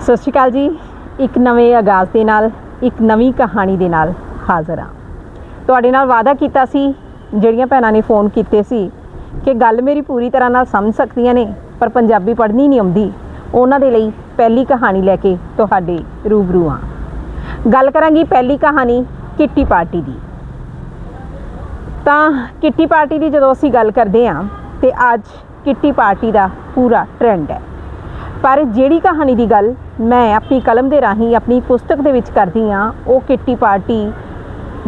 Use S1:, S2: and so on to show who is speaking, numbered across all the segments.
S1: ਸਤਿ ਸ਼੍ਰੀ ਅਕਾਲ ਜੀ। ਇੱਕ ਨਵੇਂ ਆਗਾਜ਼ ਦੇ ਨਾਲ, ਇੱਕ ਨਵੀਂ ਕਹਾਣੀ ਦੇ ਨਾਲ ਹਾਜ਼ਰ ਹਾਂ। ਤੁਹਾਡੇ ਨਾਲ ਵਾਅਦਾ ਕੀਤਾ ਸੀ, ਜਿਹੜੀਆਂ ਭੈਣਾਂ ਨੇ ਫੋਨ ਕੀਤੇ ਸੀ, ਕਿ ਗੱਲ ਮੇਰੀ ਪੂਰੀ ਤਰ੍ਹਾਂ ਨਾਲ ਸਮਝ ਸਕਦੀਆਂ ਨੇ, ਪਰ ਪੰਜਾਬੀ ਪੜ੍ਹਨੀ ਨਹੀਂ ਆਉਂਦੀ। ਉਹਨਾਂ ਦੇ ਲਈ ਪਹਿਲੀ ਕਹਾਣੀ ਲੈ ਕੇ ਤੁਹਾਡੇ ਰੂਬਰੂ ਹਾਂ। ਗੱਲ ਕਰਾਂਗੀ ਪਹਿਲੀ ਕਹਾਣੀ, ਕਿੱਟੀ ਪਾਰਟੀ ਦੀ। ਤਾਂ ਕਿੱਟੀ ਪਾਰਟੀ ਦੀ ਜਦੋਂ ਅਸੀਂ ਗੱਲ ਕਰਦੇ ਹਾਂ, ਤੇ ਅੱਜ ਕਿੱਟੀ ਪਾਰਟੀ ਦਾ ਪੂਰਾ ਟ੍ਰੈਂਡ ਹੈ। ਪਰ ਜਿਹੜੀ ਕਹਾਣੀ ਦੀ ਗੱਲ ਮੈਂ ਆਪਣੀ ਕਲਮ ਦੇ ਰਾਹੀਂ ਆਪਣੀ ਪੁਸਤਕ ਦੇ ਵਿੱਚ ਕਰਦੀ ਹਾਂ, ਉਹ ਕਿੱਟੀ ਪਾਰਟੀ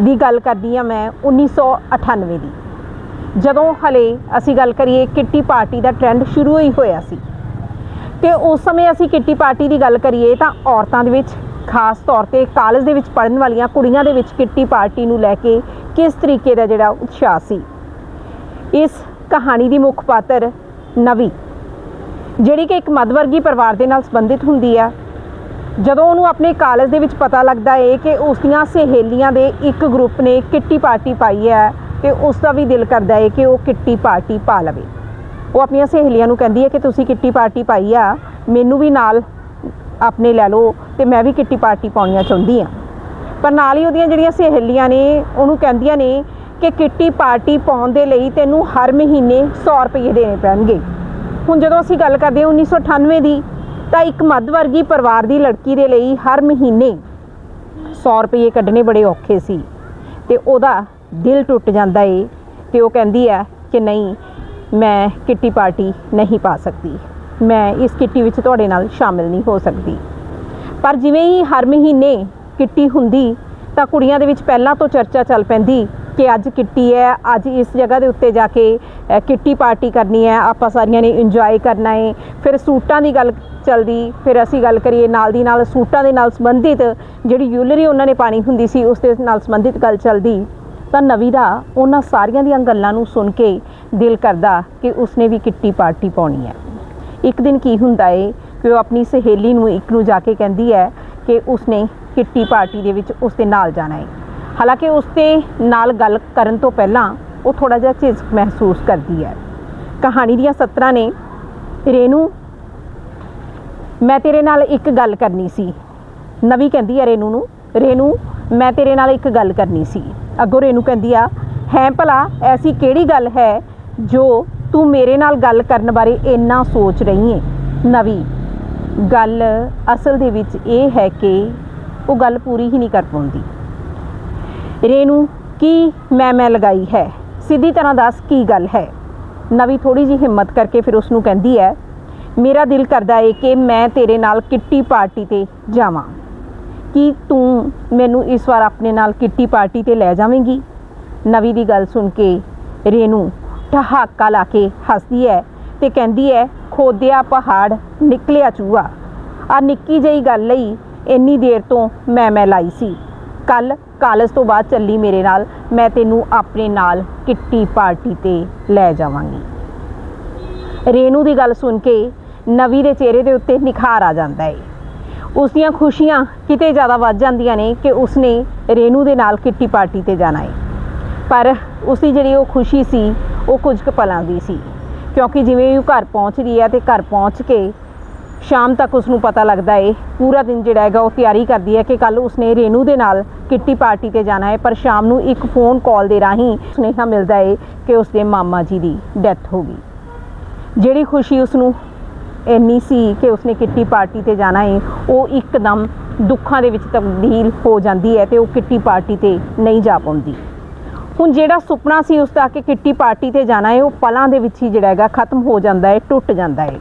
S1: ਦੀ ਗੱਲ ਕਰਦੀ ਹਾਂ ਮੈਂ 1998 ਦੀ। ਜਦੋਂ ਹਲੇ ਅਸੀਂ ਗੱਲ ਕਰੀਏ ਕਿੱਟੀ ਪਾਰਟੀ ਦਾ ਟ੍ਰੈਂਡ ਸ਼ੁਰੂ ਹੀ ਹੋਇਆ ਸੀ। ਤੇ ਉਸ ਸਮੇਂ ਅਸੀਂ ਕਿੱਟੀ ਪਾਰਟੀ ਦੀ ਗੱਲ ਕਰੀਏ ਤਾਂ ਔਰਤਾਂ ਦੇ ਵਿੱਚ, ਖਾਸ ਤੌਰ ਤੇ ਕਾਲਜ ਦੇ ਵਿੱਚ ਪੜ੍ਹਨ ਵਾਲੀਆਂ ਕੁੜੀਆਂ ਦੇ ਵਿੱਚ ਕਿੱਟੀ ਪਾਰਟੀ ਨੂੰ ਲੈ ਕੇ ਕਿਸ ਤਰੀਕੇ ਦਾ ਜਿਹੜਾ ਉਤਸ਼ਾਹ ਸੀ। ਇਸ ਕਹਾਣੀ ਦੀ ਮੁੱਖ ਪਾਤਰ ਨਵੀ ਜਿਹੜੀ ਕਿ ਇੱਕ ਮੱਧ ਵਰਗੀ ਪਰਿਵਾਰ ਦੇ ਨਾਲ ਸੰਬੰਧਿਤ ਹੁੰਦੀ ਆ। ਜਦੋਂ ਉਹਨੂੰ ਆਪਣੇ ਕਾਲਜ ਦੇ ਵਿੱਚ ਪਤਾ ਲੱਗਦਾ ਏ ਕਿ ਉਸ ਦੀਆਂ ਸਹੇਲੀਆਂ ਦੇ ਇੱਕ ਗਰੁੱਪ ਨੇ ਕਿੱਟੀ ਪਾਰਟੀ ਪਾਈ ਹੈ ਤੇ ਉਸ ਦਾ ਵੀ ਦਿਲ ਕਰਦਾ ਏ ਕਿ ਉਹ ਕਿੱਟੀ ਪਾਰਟੀ ਪਾ ਲਵੇ। ਉਹ ਆਪਣੀਆਂ ਸਹੇਲੀਆਂ ਨੂੰ ਕਹਿੰਦੀ ਹੈ ਕਿ ਤੁਸੀਂ ਕਿੱਟੀ ਪਾਰਟੀ ਪਾਈ ਆ, ਮੈਨੂੰ ਵੀ ਨਾਲ ਆਪਣੇ ਲੈ ਲਓ ਤੇ ਮੈਂ ਵੀ ਕਿੱਟੀ ਪਾਰਟੀ ਪਾਉਣੀਆਂ ਚਾਹੁੰਦੀ ਆ। ਪਰ ਨਾਲ ਹੀ ਉਹਦੀਆਂ ਜਿਹੜੀਆਂ ਸਹੇਲੀਆਂ ਨੇ, ਉਹਨੂੰ ਕਹਿੰਦੀਆਂ ਨੇ ਕਿ ਕਿੱਟੀ ਪਾਰਟੀ ਪਾਉਣ ਦੇ ਲਈ ਤੈਨੂੰ ਹਰ ਮਹੀਨੇ 100 ਰੁਪਏ ਦੇਣੇ ਪੈਣਗੇ। ਹੁਣ ਜਦੋਂ ਅਸੀਂ ਗੱਲ ਕਰਦੇ ਹਾਂ 1998 ਦੀ, ਤਾਂ ਇੱਕ ਮੱਧ ਵਰਗੀ ਪਰਿਵਾਰ ਦੀ ਲੜਕੀ ਦੇ ਲਈ ਹਰ ਮਹੀਨੇ 100 ਰੁਪਏ ਕੱਢਣੇ ਬੜੇ ਔਖੇ ਸੀ ਤੇ ਉਹਦਾ ਦਿਲ ਟੁੱਟ ਜਾਂਦਾ ਏ ਤੇ ਉਹ ਕਹਿੰਦੀ ਹੈ ਕਿ ਨਹੀਂ, ਮੈਂ ਕਿੱਟੀ ਪਾਰਟੀ ਨਹੀਂ ਪਾ ਸਕਦੀ। ਮੈਂ ਇਸ ਕਿੱਟੀ ਵਿੱਚ ਤੁਹਾਡੇ ਨਾਲ ਸ਼ਾਮਿਲ ਨਹੀਂ ਹੋ ਸਕਦੀ। ਪਰ ਜਿਵੇਂ ਹੀ ਹਰ ਮਹੀਨੇ ਕਿੱਟੀ ਹੁੰਦੀ ਤਾਂ ਕੁੜੀਆਂ ਦੇ ਵਿੱਚ ਪਹਿਲਾਂ ਤੋਂ ਚਰਚਾ ਚੱਲ ਪੈਂਦੀ ਕਿ ਅੱਜ ਕਿੱਟੀ ਹੈ, ਅੱਜ ਇਸ ਜਗ੍ਹਾ ਦੇ ਉੱਤੇ ਜਾ ਕੇ ਕਿੱਟੀ ਪਾਰਟੀ ਕਰਨੀ ਹੈ, ਆਪਾਂ ਸਾਰੀਆਂ ਨੇ ਇੰਜੋਏ ਕਰਨਾ ਹੈ। ਫਿਰ ਸੂਟਾਂ ਦੀ ਗੱਲ ਚੱਲਦੀ, ਫਿਰ ਅਸੀਂ ਗੱਲ ਕਰੀਏ ਨਾਲ ਦੀ ਨਾਲ ਸੂਟਾਂ ਦੇ ਨਾਲ ਸੰਬੰਧਿਤ, ਜਿਹੜੀ ਯੂਲਰੀ ਉਹਨਾਂ ਨੇ ਪਾਣੀ ਹੁੰਦੀ ਸੀ, ਉਸ ਦੇ ਨਾਲ ਸੰਬੰਧਿਤ ਗੱਲ ਚੱਲਦੀ। ਤਾਂ ਨਵੀ ਦਾ ਉਹਨਾਂ ਸਾਰੀਆਂ ਦੀਆਂ ਗੱਲਾਂ ਨੂੰ ਸੁਣ ਕੇ ਦਿਲ ਕਰਦਾ ਕਿ ਉਸਨੇ ਵੀ ਕਿੱਟੀ ਪਾਰਟੀ ਪਾਉਣੀ ਹੈ। ਇੱਕ ਦਿਨ ਕੀ ਹੁੰਦਾ ਏ ਕਿ ਉਹ ਆਪਣੀ ਸਹੇਲੀ ਨੂੰ ਇੱਕ ਨੂੰ ਜਾ ਕੇ ਕਹਿੰਦੀ ਹੈ ਕਿ ਉਸਨੇ ਕਿੱਟੀ ਪਾਰਟੀ ਦੇ ਵਿੱਚ ਉਸ ਦੇ ਨਾਲ ਜਾਣਾ ਹੈ। ਹਾਲਾਂਕਿ ਉਸ ਦੇ ਨਾਲ ਗੱਲ ਕਰਨ ਤੋਂ ਪਹਿਲਾਂ ਉਹ ਥੋੜਾ ਜਿਹਾ ਝਿਜਕ ਮਹਿਸੂਸ ਕਰਦੀ ਹੈ। ਕਹਾਣੀ ਦੀਆਂ ਸਤਰਾਂ ਨੇ, ਰੇਨੂ, ਮੈਂ ਤੇਰੇ ਨਾਲ ਇੱਕ ਗੱਲ ਕਰਨੀ ਸੀ। ਨਵੀ ਕਹਿੰਦੀ ਹੈ ਰੇਨੂ ਨੂੰ, ਰੇਨੂ, ਮੈਂ ਤੇਰੇ ਨਾਲ ਇੱਕ ਗੱਲ ਕਰਨੀ ਸੀ। ਅੱਗੋਂ ਰੇਨੂ ਕਹਿੰਦੀ ਆ, ਹੈ ਭਲਾ, ਐਸੀ ਕਿਹੜੀ ਗੱਲ ਹੈ ਜੋ ਤੂੰ ਮੇਰੇ ਨਾਲ ਗੱਲ ਕਰਨ ਬਾਰੇ ਇੰਨਾ ਸੋਚ ਰਹੀ ਹੈ ਨਵੀ। ਗੱਲ ਅਸਲ ਦੇ ਵਿੱਚ ਇਹ ਹੈ ਕਿ ਉਹ ਗੱਲ ਪੂਰੀ ਹੀ ਨਹੀਂ ਕਰ ਪਾਉਂਦੀ। ਰੇਨੂ, ਕੀ ਮੈਂ ਮੈਂ ਲਗਾਈ ਹੈ? ਸਿੱਧੀ ਤਰ੍ਹਾਂ ਦੱਸ ਕੀ ਗੱਲ ਹੈ? ਨਵੀ ਥੋੜੀ ਜਿਹੀ ਹਿੰਮਤ ਕਰਕੇ ਫਿਰ ਉਸ ਨੂੰ ਕਹਿੰਦੀ ਹੈ, ਮੇਰਾ ਦਿਲ ਕਰਦਾ ਏ ਕਿ ਮੈਂ ਤੇਰੇ ਨਾਲ ਕਿੱਟੀ ਪਾਰਟੀ ਤੇ ਜਾਵਾਂ। ਕੀ ਤੂੰ ਮੈਨੂੰ ਇਸ ਵਾਰ ਆਪਣੇ ਨਾਲ ਕਿੱਟੀ ਪਾਰਟੀ ਤੇ ਲੈ ਜਾਵੇਂਗੀ? ਨਵੀ ਦੀ ਗੱਲ ਸੁਣ ਕੇ ਰੇਨੂ ਠਹਾਕਾ ਲਾ ਕੇ ਹੱਸਦੀ ਹੈ ਤੇ ਕਹਿੰਦੀ ਹੈ ਖੋਦਿਆ ਪਹਾੜ, ਨਿਕਲਿਆ ਚੂਹਾ। ਆ ਨਿੱਕੀ ਜਿਹੀ ਗੱਲ ਲਈ ਇੰਨੀ ਦੇਰ ਤੋਂ ਮੈਂ ਮੈਂ ਲਾਈ ਸੀ। ਕੱਲ ਕਾਲਜ ਤੋਂ ਬਾਅਦ ਚੱਲੀ ਮੇਰੇ ਨਾਲ, ਮੈਂ ਤੈਨੂੰ ਆਪਣੇ ਨਾਲ ਕਿੱਟੀ ਪਾਰਟੀ ਤੇ ਲੈ ਜਾਵਾਂਗੀ। ਰੇਨੂ ਦੀ ਗੱਲ ਸੁਣ ਕੇ ਨਵੀ ਦੇ ਚਿਹਰੇ ਦੇ ਉੱਤੇ ਨਿਖਾਰ ਆ ਜਾਂਦਾ ਹੈ ਉਸ ਦੀਆਂ ਖੁਸ਼ੀਆਂ ਕਿਤੇ ਜ਼ਿਆਦਾ ਵੱਧ ਜਾਂਦੀਆਂ ਨੇ ਕਿ ਉਸਨੇ ਰੇਨੂ ਦੇ ਨਾਲ ਕਿੱਟੀ ਪਾਰਟੀ ਤੇ ਜਾਣਾ ਹੈ ਪਰ ਉਸ ਦੀ ਜਿਹੜੀ ਉਹ ਖੁਸ਼ੀ ਸੀ, ਉਹ ਕੁਝ ਕੁ ਪਲਾਂ ਦੀ ਸੀ। ਕਿਉਂਕਿ ਜਿਵੇਂ ਉਹ ਘਰ ਪਹੁੰਚਦੀ ਹੈ ਤੇ ਘਰ ਪਹੁੰਚ ਕੇ ਸ਼ਾਮ ਤੱਕ ਉਸ ਨੂੰ ਪਤਾ ਲੱਗਦਾ ਏ। ਪੂਰਾ ਦਿਨ ਜਿਹੜਾ ਹੈਗਾ ਉਹ ਤਿਆਰੀ ਕਰਦੀ ਹੈ ਕਿ ਕੱਲ ਉਸਨੇ ਰੇਨੂ ਦੇ ਨਾਲ ਕਿੱਟੀ ਪਾਰਟੀ ਤੇ ਜਾਣਾ ਹੈ, ਪਰ ਸ਼ਾਮ ਨੂੰ ਇੱਕ ਫੋਨ ਕਾਲ ਦੇ ਰਾਹੀਂ ਸੁਨੇਹਾ ਮਿਲਦਾ ਏ ਕਿ ਉਸਦੇ ਮਾਮਾ ਜੀ ਦੀ ਡੈਥ ਹੋ ਗਈ। ਜਿਹੜੀ ਖੁਸ਼ੀ ਉਸ ਨੂੰ ਇੰਨੀ ਸੀ ਕਿ ਉਸਨੇ ਕਿੱਟੀ ਪਾਰਟੀ ਤੇ ਜਾਣਾ ਏ, ਉਹ ਇੱਕਦਮ ਦੁੱਖਾਂ ਦੇ ਵਿੱਚ ਤਬਦੀਲ ਹੋ ਜਾਂਦੀ ਹੈ ਤੇ ਉਹ ਕਿੱਟੀ ਪਾਰਟੀ ਤੇ ਨਹੀਂ ਜਾ ਪਾਉਂਦੀ। ਹੁਣ ਜਿਹੜਾ ਸੁਪਨਾ ਸੀ ਉਸ ਦਾ ਕਿ ਕਿੱਟੀ ਪਾਰਟੀ ਤੇ ਜਾਣਾ ਹੈ, ਉਹ ਪਲਾਂ ਦੇ ਵਿੱਚ ਹੀ ਜਿਹੜਾ ਹੈਗਾ ਖਤਮ ਹੋ ਜਾਂਦਾ ਹੈ, ਟੁੱਟ ਜਾਂਦਾ ਹੈ।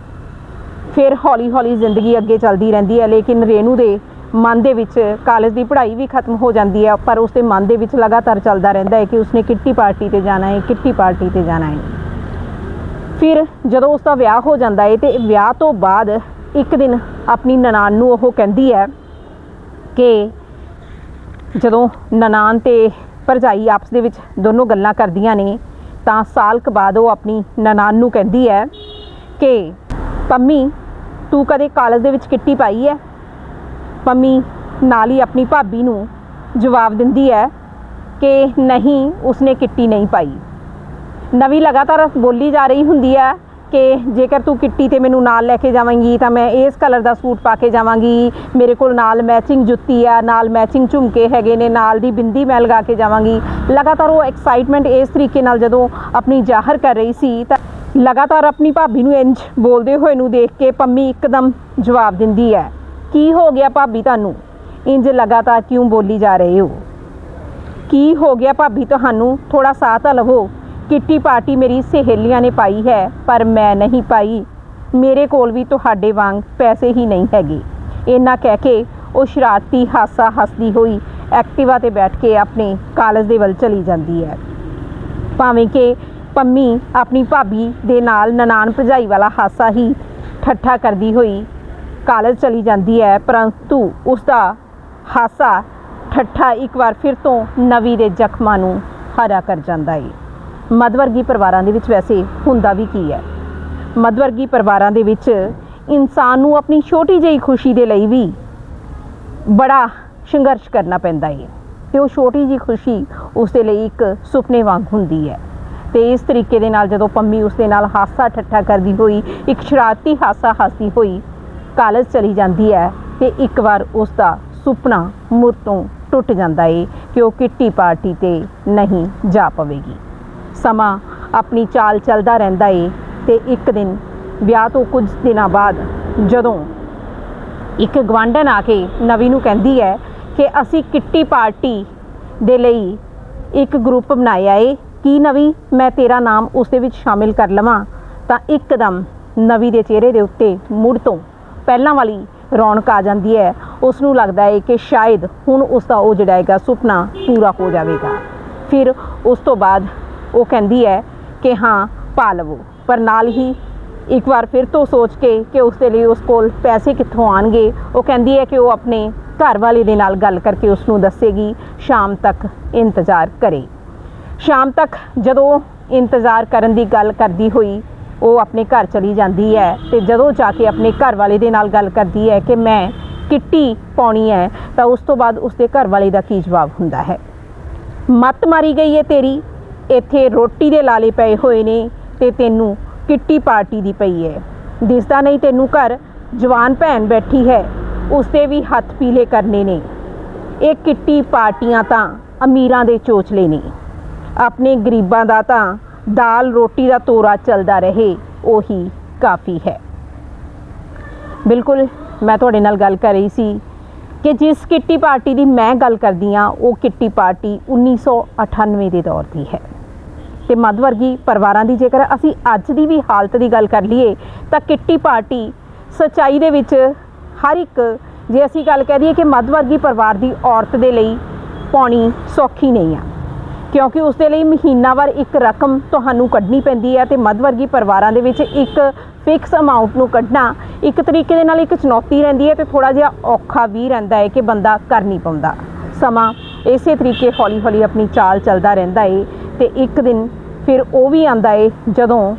S1: ਫਿਰ ਹੌਲੀ ਹੌਲੀ ਜ਼ਿੰਦਗੀ ਅੱਗੇ ਚੱਲਦੀ ਰਹਿੰਦੀ ਹੈ, ਲੇਕਿਨ ਰੇਨੂ ਦੇ ਮਨ ਦੇ ਵਿੱਚ ਕਾਲਜ ਦੀ ਪੜ੍ਹਾਈ ਵੀ ਖਤਮ ਹੋ ਜਾਂਦੀ ਹੈ, ਪਰ ਉਸਦੇ ਮਨ ਦੇ ਵਿੱਚ ਲਗਾਤਾਰ ਚੱਲਦਾ ਰਹਿੰਦਾ ਹੈ ਕਿ ਉਸਨੇ ਕਿੱਟੀ ਪਾਰਟੀ ਤੇ ਜਾਣਾ ਹੈ ਕਿੱਟੀ ਪਾਰਟੀ ਤੇ ਜਾਣਾ ਹੈ। ਫਿਰ ਜਦੋਂ ਉਸ ਦਾ ਵਿਆਹ ਹੋ ਜਾਂਦਾ ਹੈ ਤੇ ਵਿਆਹ ਤੋਂ ਬਾਅਦ ਇੱਕ ਦਿਨ ਆਪਣੀ ਨਨਾਣ ਨੂੰ ਉਹ ਕਹਿੰਦੀ ਹੈ ਕਿ ਜਦੋਂ ਨਨਾਣ ਤੇ ਭਰਜਾਈ ਆਪਸ ਦੇ ਵਿੱਚ ਦੋਨੋਂ ਗੱਲਾਂ ਕਰਦੀਆਂ ਨੇ, ਤਾਂ ਸਾਲ ਕੁ ਬਾਅਦ ਉਹ ਆਪਣੀ ਨਨਾਣ ਨੂੰ ਕਹਿੰਦੀ ਹੈ ਕਿ, ਪੰਮੀ, ਤੂੰ ਕਦੇ ਕਾਲਜ ਦੇ ਵਿੱਚ ਕਿੱਟੀ ਪਾਈ ਹੈ? ਪੰਮੀ ਨਾਲ ਹੀ ਆਪਣੀ ਭਾਬੀ ਨੂੰ ਜਵਾਬ ਦਿੰਦੀ ਹੈ ਕਿ ਨਹੀਂ, ਉਸਨੇ ਕਿੱਟੀ ਨਹੀਂ ਪਾਈ। ਨਵੀਂ ਲਗਾਤਾਰ ਬੋਲੀ ਜਾ ਰਹੀ ਹੁੰਦੀ ਹੈ ਕਿ ਜੇਕਰ ਤੂੰ ਕਿੱਟੀ ਤੇ ਮੈਨੂੰ ਨਾਲ ਲੈ ਕੇ ਜਾਵਾਂਗੀ ਤਾਂ ਮੈਂ ਇਸ ਕਲਰ ਦਾ ਸੂਟ ਪਾ ਕੇ ਜਾਵਾਂਗੀ। ਮੇਰੇ ਕੋਲ ਨਾਲ ਮੈਚਿੰਗ ਜੁੱਤੀ ਆ, ਨਾਲ ਮੈਚਿੰਗ ਝੁਮਕੇ ਹੈਗੇ ਨੇ, ਨਾਲ ਦੀ ਬਿੰਦੀ ਮੈਂ ਲਗਾ ਕੇ ਜਾਵਾਂਗੀ। ਲਗਾਤਾਰ ਉਹ ਐਕਸਾਈਟਮੈਂਟ ਇਸ ਤਰੀਕੇ ਨਾਲ ਜਦੋਂ ਆਪਣੀ ਜ਼ਾਹਰ ਕਰ ਰਹੀ ਸੀ ਤਾਂ ਲਗਾਤਾਰ ਆਪਣੀ ਭਾਬੀ ਨੂੰ ਇੰਜ ਬੋਲਦੇ ਹੋਏ ਨੂੰ ਦੇਖ ਕੇ ਪੰਮੀ ਇੱਕਦਮ ਜਵਾਬ ਦਿੰਦੀ ਹੈ, ਕੀ ਹੋ ਗਿਆ ਭਾਬੀ ਤੁਹਾਨੂੰ? ਇੰਜ ਲਗਾਤਾਰ ਕਿਉਂ ਬੋਲੀ ਜਾ ਰਹੇ ਹੋ? ਕੀ ਹੋ ਗਿਆ ਭਾਬੀ ਤੁਹਾਨੂੰ? ਥੋੜਾ ਸਾਹ ਤਾਂ ਲਵੋ। ਕਿੱਟੀ ਪਾਰਟੀ ਮੇਰੀ ਸਹੇਲੀਆਂ ਨੇ ਪਾਈ ਹੈ, ਪਰ ਮੈਂ ਨਹੀਂ ਪਾਈ। ਮੇਰੇ ਕੋਲ ਵੀ ਤੁਹਾਡੇ ਵਾਂਗ ਪੈਸੇ ਹੀ ਨਹੀਂ ਹੈਗੇ। ਇੰਨਾ ਕਹਿ ਕੇ ਉਹ ਸ਼ਰਾਰਤੀ ਹਾਸਾ ਹੱਸਦੀ ਹੋਈ ਐਕਟਿਵਾ ਤੇ ਬੈਠ ਕੇ ਆਪਣੇ ਕਾਲਜ ਦੇ ਵੱਲ ਚਲੀ ਜਾਂਦੀ ਹੈ। ਭਾਵੇਂ ਕਿ ਪੰਮੀ ਆਪਣੀ ਭਾਬੀ ਦੇ ਨਾਲ ਨਨਾਨ ਭਜਾਈ ਵਾਲਾ ਹਾਸਾ ਹੀ ਠੱਠਾ ਕਰਦੀ ਹੋਈ ਕਾਲਜ ਚਲੀ ਜਾਂਦੀ ਹੈ, ਪਰੰਤੂ ਉਸ ਦਾ ਹਾਸਾ ਠੱਠਾ ਇੱਕ ਵਾਰ ਫਿਰ ਤੋਂ ਨਵੀ ਦੇ ਜ਼ਖਮਾਂ ਨੂੰ ਹਰਾ ਕਰ ਜਾਂਦਾ ਹੈ ਮਧਵਰਗੀ ਪਰਿਵਾਰਾਂ ਦੇ ਵਿੱਚ ਵੈਸੇ ਹੁੰਦਾ ਵੀ ਕੀ ਹੈ? ਮਧਵਰਗੀ ਪਰਿਵਾਰਾਂ ਦੇ ਵਿੱਚ ਇਨਸਾਨ ਨੂੰ ਆਪਣੀ ਛੋਟੀ ਜਿਹੀ ਖੁਸ਼ੀ ਦੇ ਲਈ ਵੀ ਬੜਾ ਸੰਘਰਸ਼ ਕਰਨਾ ਪੈਂਦਾ ਹੈ ਤੇ ਉਹ ਛੋਟੀ ਜਿਹੀ ਖੁਸ਼ੀ ਉਸ ਦੇ ਲਈ ਇੱਕ ਸੁਪਨੇ ਵਾਂਗ ਹੁੰਦੀ ਹੈ। ਤੇ ਇਸ ਤਰੀਕੇ ਦੇ ਨਾਲ ਜਦੋਂ ਪੰਮੀ ਉਸ ਦੇ ਨਾਲ ਹਾਸਾ ਠੱਠਾ ਕਰਦੀ ਹੋਈ, ਇੱਕ ਸ਼ਰਾਰਤੀ ਹਾਸਾ ਹੱਸਦੀ ਹੋਈ ਕਾਲਜ ਚਲੀ ਜਾਂਦੀ ਹੈ ਤੇ ਇੱਕ ਵਾਰ ਉਸ ਦਾ ਸੁਪਨਾ ਮੁੜ ਤੋਂ ਟੁੱਟ ਜਾਂਦਾ ਏ ਕਿ ਉਹ ਕਿੱਟੀ ਪਾਰਟੀ ਤੇ ਨਹੀਂ ਜਾ ਪਵੇਗੀ। ਸਮਾਂ ਆਪਣੀ ਚਾਲ ਚੱਲਦਾ ਰਹਿੰਦਾ ਏ ਤੇ ਇੱਕ ਦਿਨ ਵਿਆਹ ਤੋਂ ਕੁਝ ਦਿਨਾਂ ਬਾਅਦ ਜਦੋਂ ਇੱਕ ਗਵਾਂਢਣ ਆ ਕੇ ਨਵੀ ਨੂੰ ਕਹਿੰਦੀ ਹੈ ਕਿ ਅਸੀਂ ਕਿੱਟੀ ਪਾਰਟੀ ਦੇ ਲਈ ਇੱਕ ਗਰੁੱਪ ਬਣਾਇਆ ਏ। ਕੀ ਨਵੀ? ਮੈਂ ਤੇਰਾ ਨਾਮ ਉਸ ਦੇ ਵਿੱਚ ਸ਼ਾਮਿਲ ਕਰ ਲਵਾਂ। ਤਾਂ ਇੱਕਦਮ ਨਵੀ ਦੇ ਚਿਹਰੇ ਦੇ ਉੱਤੇ ਮੁੜ ਤੋਂ ਪਹਿਲਾਂ ਵਾਲੀ ਰੌਣਕ ਆ ਜਾਂਦੀ ਹੈ। ਉਸ ਨੂੰ ਲੱਗਦਾ ਹੈ ਕਿ ਸ਼ਾਇਦ ਹੁਣ ਉਸ ਦਾ ਉਹ ਜਿਹੜਾ ਹੈਗਾ ਸੁਪਨਾ ਪੂਰਾ ਹੋ ਜਾਵੇਗਾ। ਫਿਰ ਉਸ ਤੋਂ ਬਾਅਦ ਉਹ ਕਹਿੰਦੀ ਹੈ ਕਿ ਹਾਂ, ਪਾ ਲਵੋ। ਪਰ ਨਾਲ ਹੀ ਇੱਕ ਵਾਰ ਫਿਰ ਤੋਂ ਸੋਚ ਕੇ ਕਿ ਉਸ ਦੇ ਲਈ ਉਸ ਕੋਲ ਪੈਸੇ ਕਿੱਥੋਂ ਆਣਗੇ ਉਹ ਕਹਿੰਦੀ ਹੈ ਕਿ ਉਹ ਆਪਣੇ ਘਰ ਵਾਲੇ ਦੇ ਨਾਲ ਗੱਲ ਕਰਕੇ ਉਸ ਨੂੰ ਦੱਸੇਗੀ, ਸ਼ਾਮ ਤੱਕ ਇੰਤਜ਼ਾਰ ਕਰੇ। ਸ਼ਾਮ ਤੱਕ ਜਦੋਂ ਇੰਤਜ਼ਾਰ ਕਰਨ ਦੀ ਗੱਲ ਕਰਦੀ ਹੋਈ, ਉਹ ਆਪਣੇ ਘਰ ਚਲੀ ਜਾਂਦੀ ਹੈ ਤੇ ਜਦੋਂ ਜਾ ਕੇ ਆਪਣੇ ਘਰ ਵਾਲੇ ਦੇ ਨਾਲ ਗੱਲ ਕਰਦੀ ਹੈ ਕਿ ਮੈਂ ਕਿੱਟੀ ਪਾਉਣੀ ਹੈ, ਤਾਂ ਉਸ ਤੋਂ ਬਾਅਦ ਉਸਦੇ ਘਰ ਵਾਲੇ ਦਾ ਕੀ ਜਵਾਬ ਹੁੰਦਾ ਹੈ? ਮੱਤ ਮਾਰੀ ਗਈ ਹੈ ਤੇਰੀ। ਇੱਥੇ ਰੋਟੀ ਦੇ ਲਾਲੇ ਪਏ ਹੋਏ ਨੇ ਤੇ ਤੈਨੂੰ ਕਿੱਟੀ ਪਾਰਟੀ ਦੀ ਪਈ ਹੈ ਦਿਸਦਾ ਨਹੀਂ ਤੈਨੂੰ ਘਰ ਜਵਾਨ ਭੈਣ ਬੈਠੀ ਹੈ, ਉਸਦੇ ਵੀ ਹੱਥ ਪੀਲੇ ਕਰਨੇ ਨੇ। ਇਹ ਕਿੱਟੀ ਪਾਰਟੀਆਂ ਤਾਂ ਅਮੀਰਾਂ ਦੇ ਚੋਚਲੇ ਨੇ। ਆਪਣੇ ਗਰੀਬਾਂ ਦਾ ਤਾਂ ਦਾਲ ਰੋਟੀ ਦਾ ਤੋਰਾ ਚੱਲਦਾ ਰਹੇ, ਉਹੀ ਕਾਫੀ ਹੈ। ਬਿਲਕੁਲ, ਮੈਂ ਤੁਹਾਡੇ ਨਾਲ ਗੱਲ ਕਰ ਰਹੀ ਸੀ ਕਿ ਜਿਸ ਕਿੱਟੀ ਪਾਰਟੀ ਦੀ ਮੈਂ ਗੱਲ ਕਰਦੀ ਆ ਉਹ ਕਿੱਟੀ ਪਾਰਟੀ 1998 ਦੇ ਦੌਰ ਦੀ ਹੈ। ਤੇ ਮੱਧਵਰਗੀ ਪਰਿਵਾਰਾਂ ਦੀ ਜੇਕਰ ਅਸੀਂ ਅੱਜ ਦੀ ਵੀ ਹਾਲਤ ਦੀ ਗੱਲ ਕਰ ਲਈਏ, ਤਾਂ ਕਿੱਟੀ ਪਾਰਟੀ ਸਚਾਈ ਦੇ ਵਿੱਚ ਹਰ ਇੱਕ, ਜੇ ਅਸੀਂ ਗੱਲ ਕਹਿ ਦਈਏ ਕਿ ਮੱਧ ਵਰਗੀ ਪਰਿਵਾਰ ਦੀ ਔਰਤ ਦੇ ਲਈ ਪਾਉਣੀ ਸੌਖੀ ਨਹੀਂ ਆ। ਕਿਉਂਕਿ ਉਸ ਦੇ ਲਈ ਮਹੀਨਾਵਾਰ ਇੱਕ ਰਕਮ ਤੁਹਾਨੂੰ ਕੱਢਣੀ ਪੈਂਦੀ ਹੈ ਤੇ ਮੱਧਵਰਗੀ ਪਰਿਵਾਰਾਂ ਦੇ ਵਿੱਚ ਇੱਕ ਫਿਕਸ ਅਮਾਉਂਟ ਨੂੰ ਕੱਢਣਾ, ਇੱਕ ਤਰੀਕੇ ਦੇ ਨਾਲ ਇੱਕ ਚੁਣੌਤੀ ਰਹਿੰਦੀ ਹੈ ਤੇ ਥੋੜਾ ਜਿਹਾ ਔਖਾ ਵੀ ਰਹਿੰਦਾ ਹੈ ਕਿ ਬੰਦਾ ਕਰ ਨਹੀਂ ਪਾਉਂਦਾ। ਸਮਾਂ ਇਸੇ ਤਰੀਕੇ ਹੌਲੀ ਹੌਲੀ ਆਪਣੀ ਚਾਲ ਚੱਲਦਾ ਰਹਿੰਦਾ ਏ ਤੇ ਇੱਕ ਦਿਨ ਫਿਰ ਉਹ ਵੀ ਆਂਦਾ ਏ ਜਦੋਂ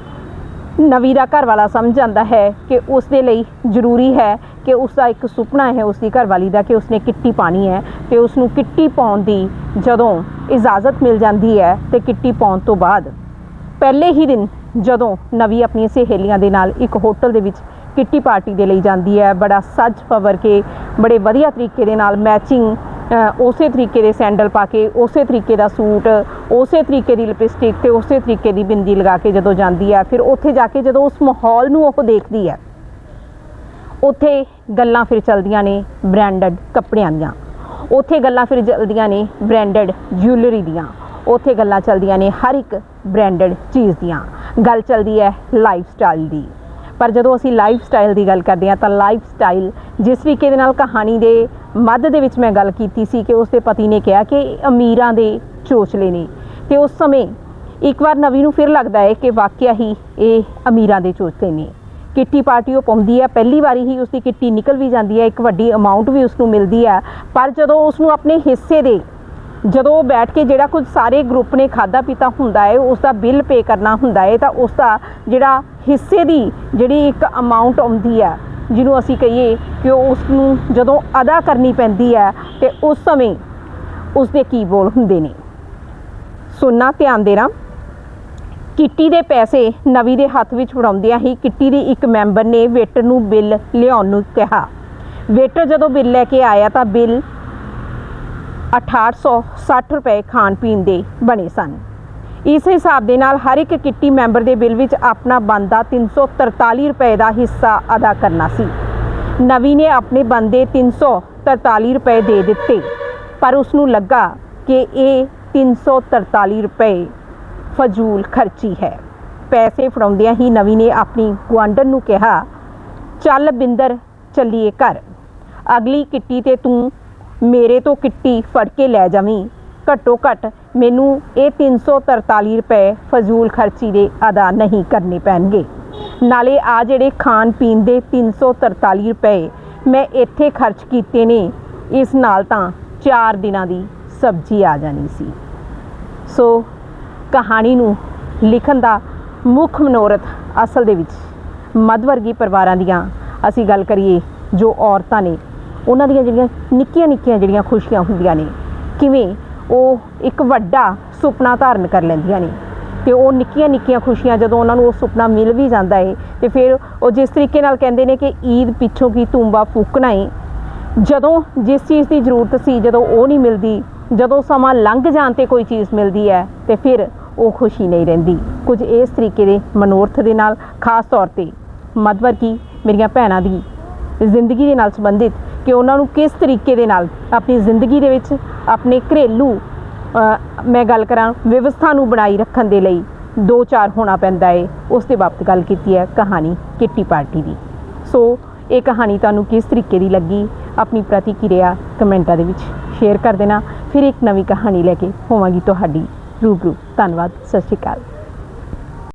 S1: ਨਵੀ ਦਾ ਘਰ ਵਾਲਾ ਸਮਝ ਜਾਂਦਾ ਹੈ ਕਿ ਉਸ ਦੇ ਲਈ ਜ਼ਰੂਰੀ ਹੈ ਕਿ ਉਸ ਦਾ ਇੱਕ ਸੁਪਨਾ ਹੈ ਉਸ ਦੀ ਘਰਵਾਲੀ ਦਾ ਕਿ ਉਸਨੇ ਕਿੱਟੀ ਪਾਣੀ ਹੈ ਤੇ ਉਸ ਨੂੰ ਕਿੱਟੀ ਪਾਉਣ ਦੀ ਜਦੋਂ ਇਜਾਜ਼ਤ ਮਿਲ ਜਾਂਦੀ ਹੈ ਤੇ ਕਿੱਟੀ ਪਾਉਣ ਤੋਂ ਬਾਅਦ। ਪਹਿਲੇ ਹੀ ਦਿਨ ਜਦੋਂ ਨਵੀ ਆਪਣੀਆਂ ਸਹੇਲੀਆਂ ਦੇ ਨਾਲ ਇੱਕ ਹੋਟਲ ਦੇ ਵਿੱਚ ਕਿੱਟੀ ਪਾਰਟੀ ਦੇ ਲਈ ਜਾਂਦੀ ਹੈ, ਬੜਾ ਸੱਜ ਫਵਰ ਕੇ, ਬੜੇ ਵਧੀਆ ਤਰੀਕੇ ਦੇ ਨਾਲ ਮੈਚਿੰਗ ਉਸੇ ਤਰੀਕੇ ਦੇ ਸੈਂਡਲ ਪਾ ਕੇ, ਉਸੇ ਤਰੀਕੇ ਦਾ ਸੂਟ, ਉਸੇ ਤਰੀਕੇ ਦੀ ਲਿਪਸਟਿਕ ਤੇ ਉਸੇ ਤਰੀਕੇ ਦੀ ਬਿੰਦੀ ਲਗਾ ਕੇ ਜਦੋਂ ਜਾਂਦੀ ਹੈ, ਫਿਰ ਉੱਥੇ ਜਾ ਕੇ ਜਦੋਂ ਉਸ ਮਾਹੌਲ ਨੂੰ ਉਹ ਦੇਖਦੀ ਹੈ, ਉੱਥੇ ਗੱਲਾਂ ਫਿਰ ਚੱਲਦੀਆਂ ਨੇ ਬ੍ਰਾਂਡਡ ਕੱਪੜਿਆਂ ਦੀਆਂ, ਉੱਥੇ ਗੱਲਾਂ ਫਿਰ ਚੱਲਦੀਆਂ ਨੇ ਬ੍ਰਾਂਡਡ ਜਿਊਲਰੀ ਦੀਆਂ, ਉੱਥੇ ਗੱਲਾਂ ਚੱਲਦੀਆਂ ਨੇ ਹਰ ਇੱਕ ਬ੍ਰਾਂਡਡ ਚੀਜ਼ ਦੀਆਂ। ਗੱਲ ਚੱਲਦੀ ਹੈ ਲਾਈਫ ਸਟਾਈਲ ਦੀ। ਪਰ ਜਦੋਂ ਅਸੀਂ ਲਾਈਫ ਸਟਾਈਲ ਦੀ ਗੱਲ ਕਰਦੇ ਹਾਂ ਤਾਂ ਲਾਈਫ ਸਟਾਈਲ ਜਿਸ ਤਰੀਕੇ ਦੇ ਨਾਲ ਕਹਾਣੀ ਦੇ ਮੱਧ ਦੇ ਵਿੱਚ ਮੈਂ ਗੱਲ ਕੀਤੀ ਸੀ ਕਿ ਉਸਦੇ ਪਤੀ ਨੇ ਕਿਹਾ ਕਿ ਅਮੀਰਾਂ ਦੇ ਚੋਚਲੇ ਨੇ। ਤੇ ਉਸ ਸਮੇਂ ਇੱਕ ਵਾਰ ਨਵੀ ਨੂੰ ਫਿਰ ਲੱਗਦਾ ਹੈ ਕਿ ਵਾਕਿਆ ਹੀ ਇਹ ਅਮੀਰਾਂ ਦੇ ਚੋਚਲੇ ਨੇ। ਕਿੱਟੀ ਪਾਰਟੀ ਉਹ ਪਾਉਂਦੀ ਹੈ, ਪਹਿਲੀ ਵਾਰੀ ਹੀ ਉਸਦੀ ਕਿੱਟੀ ਨਿਕਲ ਵੀ ਜਾਂਦੀ ਹੈ, ਇੱਕ ਵੱਡੀ ਅਮਾਉਂਟ ਵੀ ਉਸ ਨੂੰ ਮਿਲਦੀ ਹੈ। ਪਰ ਜਦੋਂ ਉਸ ਨੂੰ ਆਪਣੇ ਹਿੱਸੇ ਦੇ ਜਦੋਂ ਉਹ ਬੈਠ ਕੇ ਜਿਹੜਾ ਕੁਝ ਸਾਰੇ ਗਰੁੱਪ ਨੇ ਖਾਦਾ ਪੀਤਾ ਹੁੰਦਾ ਹੈ ਉਸ ਦਾ ਬਿੱਲ ਪੇ ਕਰਨਾ ਹੁੰਦਾ ਹੈ, ਤਾਂ ਉਸ ਦਾ ਜਿਹੜਾ ਹਿੱਸੇ ਦੀ ਜਿਹੜੀ ਇੱਕ ਅਮਾਉਂਟ ਆਉਂਦੀ ਹੈ, ਜਿਹਨੂੰ ਅਸੀਂ ਕਹੀਏ ਕਿ ਉਹ ਉਸ ਨੂੰ ਜਦੋਂ ਅਦਾ ਕਰਨੀ ਪੈਂਦੀ ਹੈ, ਤੇ ਉਸ ਸਮੇਂ ਉਸ ਦੇ ਕੀ ਬੋਲ ਹੁੰਦੇ ਨੇ। ਸੁਣਨਾ ਧਿਆਨ ਦੇਣਾ। ਕਿੱਟੀ ਦੇ ਪੈਸੇ ਨਵੀ ਦੇ ਹੱਥ ਵਿੱਚ ਫੜਾਉਂਦਿਆਂ ਹੀ ਕਿੱਟੀ ਦੀ ਇੱਕ ਮੈਂਬਰ ਨੇ ਵੇਟਰ ਨੂੰ ਬਿੱਲ ਲਿਆਉਣ ਨੂੰ ਕਿਹਾ। ਵੇਟਰ ਜਦੋਂ ਬਿੱਲ ਲੈ ਕੇ ਆਇਆ ਤਾਂ ਬਿੱਲ 6860 ਰੁਪਏ ਖਾਣ ਪੀਣ ਦੇ ਬਣੇ ਸਨ। ਇਸ ਹਿਸਾਬ ਦੇ ਨਾਲ ਹਰ ਇੱਕ ਕਿੱਟੀ ਮੈਂਬਰ ਦੇ ਬਿੱਲ ਵਿੱਚ ਆਪਣਾ ਬਣਦਾ 343 ਰੁਪਏ ਦਾ ਹਿੱਸਾ ਅਦਾ ਕਰਨਾ ਸੀ। ਨਵੀ ਨੇ ਆਪਣੇ ਬੰਦੇ 343 ਰੁਪਏ ਦੇ ਦਿੱਤੇ, ਪਰ ਉਸ ਨੂੰ ਲੱਗਾ ਕਿ ਇਹ 343 ਰੁਪਏ ਫਜ਼ੂਲ ਖਰਚੀ ਹੈ। ਪੈਸੇ ਫੜਾਉਂਦਿਆਂ ਹੀ ਨਵੀ ਨੇ ਆਪਣੀ ਗੁਆਂਢਣ ਨੂੰ ਕਿਹਾ, ਚੱਲ ਬਿੰਦਰ, ਚੱਲੀਏ ਘਰ। ਅਗਲੀ ਕਿੱਟੀ ਤੇ ਤੂੰ ਮੇਰੇ ਤੋਂ ਕਿੱਟੀ ਫੜ ਕੇ ਲੈ ਜਾਵੀਂ। ਘੱਟੋ ਘੱਟ ਮੈਨੂੰ ਇਹ 343 ਰੁਪਏ ਫਜ਼ੂਲ ਖਰਚੀ ਦੇ ਅਦਾ ਨਹੀਂ ਕਰਨੇ ਪੈਣਗੇ। ਨਾਲੇ ਆ ਜਿਹੜੇ ਖਾਣ ਪੀਣ ਦੇ 343 ਰੁਪਏ ਮੈਂ ਇੱਥੇ ਖਰਚ ਕੀਤੇ ਨੇ, ਇਸ ਨਾਲ ਤਾਂ 4 ਦਿਨਾਂ ਦੀ ਸਬਜ਼ੀ ਆ ਜਾਣੀ ਸੀ। ਸੋ ਕਹਾਣੀ ਨੂੰ ਲਿਖਣ ਦਾ ਮੁੱਖ ਮਨੋਰਥ ਅਸਲ ਦੇ ਵਿੱਚ ਮੱਧ ਵਰਗੀ ਪਰਿਵਾਰਾਂ ਦੀਆਂ ਅਸੀਂ ਗੱਲ ਕਰੀਏ ਜੋ ਔਰਤਾਂ ਨੇ ਉਹਨਾਂ ਦੀਆਂ ਜਿਹੜੀਆਂ ਨਿੱਕੀਆਂ ਨਿੱਕੀਆਂ ਜਿਹੜੀਆਂ ਖੁਸ਼ੀਆਂ ਹੁੰਦੀਆਂ ਨੇ, ਕਿਵੇਂ ਉਹ ਇੱਕ ਵੱਡਾ ਸੁਪਨਾ ਧਾਰਨ ਕਰ ਲੈਂਦੀਆਂ ਨੇ ਤੇ ਉਹ ਨਿੱਕੀਆਂ ਨਿੱਕੀਆਂ ਖੁਸ਼ੀਆਂ ਜਦੋਂ ਉਹਨਾਂ ਨੂੰ ਉਹ ਸੁਪਨਾ ਮਿਲ ਵੀ ਜਾਂਦਾ ਏ ਤੇ ਫਿਰ ਉਹ ਜਿਸ ਤਰੀਕੇ ਨਾਲ ਕਹਿੰਦੇ ਨੇ ਕਿ ਈਦ ਪਿੱਛੋਂ ਕੀ ਤੂੰਬਾ ਫੂਕਣਾ ਏ, ਜਦੋਂ ਜਿਸ ਚੀਜ਼ ਦੀ ਜ਼ਰੂਰਤ ਸੀ, ਜਦੋਂ ਉਹ ਨਹੀਂ ਮਿਲਦੀ, ਜਦੋਂ ਸਮਾਂ ਲੰਘ ਜਾਣ ਤੇ ਕੋਈ ਚੀਜ਼ ਮਿਲਦੀ ਹੈ, ਤੇ ਫਿਰ ਉਹ ਖੁਸ਼ੀ ਨਹੀਂ ਰਹਿੰਦੀ। ਕੁਝ ਇਸ ਤਰੀਕੇ ਦੇ ਮਨੋਰਥ ਦੇ ਨਾਲ, ਖਾਸ ਤੌਰ ਤੇ ਮਧਵਰਗੀ ਮੇਰੀਆਂ ਭੈਣਾਂ ਦੀ ਜ਼ਿੰਦਗੀ ਦੇ ਨਾਲ ਸੰਬੰਧਿਤ ਕਿ ਉਹਨਾਂ ਨੂੰ ਕਿਸ ਤਰੀਕੇ ਦੇ ਨਾਲ ਆਪਣੀ ਜ਼ਿੰਦਗੀ ਦੇ ਵਿੱਚ ਆਪਣੇ ਘਰੇਲੂ ਮੈਂ ਗੱਲ ਕਰਾਂ, ਵਿਵਸਥਾ ਨੂੰ ਬਣਾਈ ਰੱਖਣ ਦੇ ਲਈ ਦੋ ਚਾਰ ਹੋਣਾ ਪੈਂਦਾ ਏ। ਉਸ ਦੇ ਬਾਬਤ ਗੱਲ ਕੀਤੀ ਹੈ ਕਹਾਣੀ ਕਿੱਟੀ ਪਾਰਟੀ ਦੀ। ਸੋ ਇਹ ਕਹਾਣੀ ਤੁਹਾਨੂੰ ਕਿਸ ਤਰੀਕੇ ਦੀ ਲੱਗੀ? ਆਪਣੀ ਪ੍ਰਤੀਕਿਰਿਆ ਕਮੈਂਟਾਂ ਦੇ ਵਿੱਚ ਸ਼ੇਅਰ ਕਰ ਦੇਣਾ। ਫਿਰ ਇੱਕ ਨਵੀਂ ਕਹਾਣੀ ਲੈ ਕੇ ਹੋਵਾਂਗੀ ਤੁਹਾਡੀ ਰੂਬਰੂ। ਧੰਨਵਾਦ। ਸਤਿ ਸ਼੍ਰੀ ਅਕਾਲ।